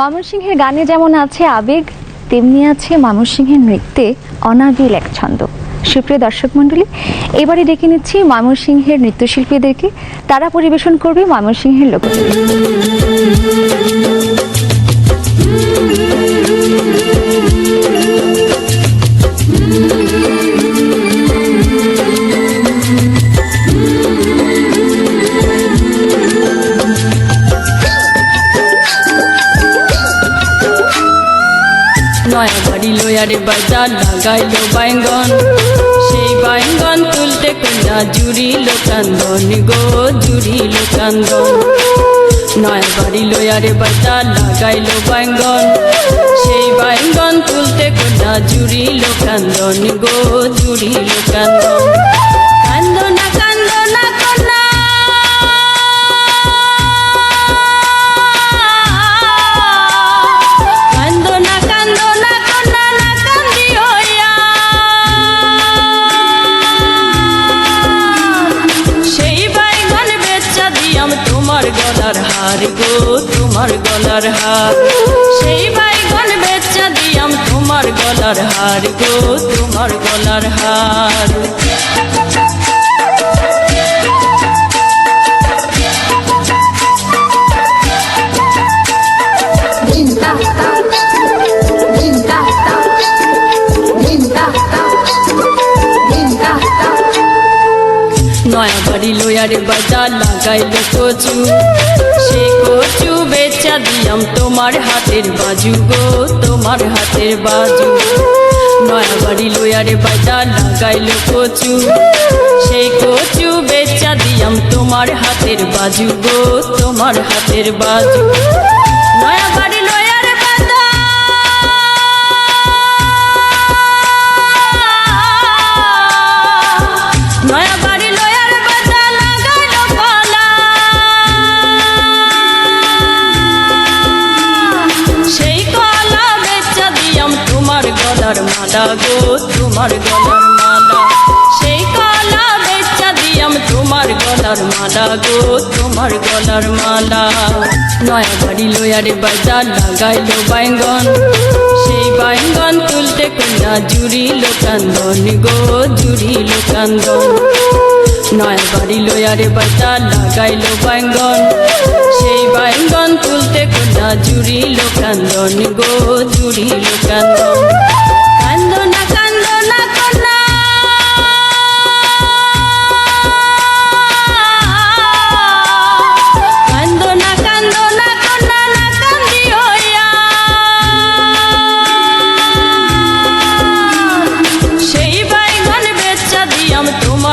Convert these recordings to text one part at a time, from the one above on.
ময়মনসিংহের গানে যেমন আছে আবেগ, তেমনি আছে ময়মনসিংহের নৃত্যে অনাবিল এক ছন্দ। সুপ্রিয় দর্শক মণ্ডলী, এবারে ডেকে নিচ্ছি ময়মনসিংহের নৃত্যশিল্পীদেরকে। তারা পরিবেশন করবে ময়মনসিংহের লোকগীত লয়ারে বাজার লাগাইল বাইঙ্গন। সেই বাইঙ্গন তুলতে কন্যা জুড়ি কান্দন গো, জুড়িল কান্দন নয়া বাড়ি লয়ারে বাজার লাগাইল বাইঙ্গন। সেই বাইঙ্গন তুলতে কন্যা জুড়ি কান্দন গো জুড়ি কান্দন কান্দনা তোমার গলার হার। সেই বাইগন বেচা দিয়াম তোমার গলার হার গো, তোমার গলার হার। নয়া বাড়ি লয়ারে বাজার লাগাইল কচু সে কচু বেচা দিয়াম তোমার হাতের বাজু গো, তোমার হাতের বাজু। নয়া বাড়ি লোয়ারে বাজার লাগাইল কচু। সেই কচু বেচা দিয়াম তোমার হাতের বাজু গো, তোমার হাতের বাজু। নয়া বাড়ি মালা গো, তোমার গলার মালা। সেই কলা বেচা দিয়াম তোমার গলার মালা গো, তোমার গলার মালা। নয়া বাড়ি লয়ারে বাজার লাগাইল বাইঙ্গন। সেই বাইঙ্গন তুলতে কন্যা জুড়িল কান্দন গো, জুড়িল কান্দন নয়া বাড়ি লয়ারে বাজার লাগাইল বাইঙ্গন। সেই বাইঙ্গন তুলতে কন্যা জুড়িল কান্দন গো, জুড়িল কান্দন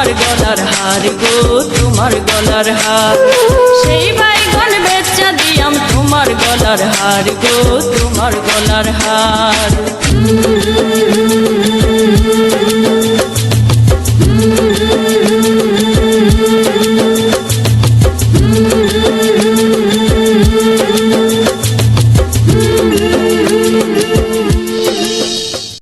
তোমার গলার হার গো, তোমার গলার হার। সেই বাইগন বেচা দিয়াম তোমার গলার হার গো, তোমার গলার হার।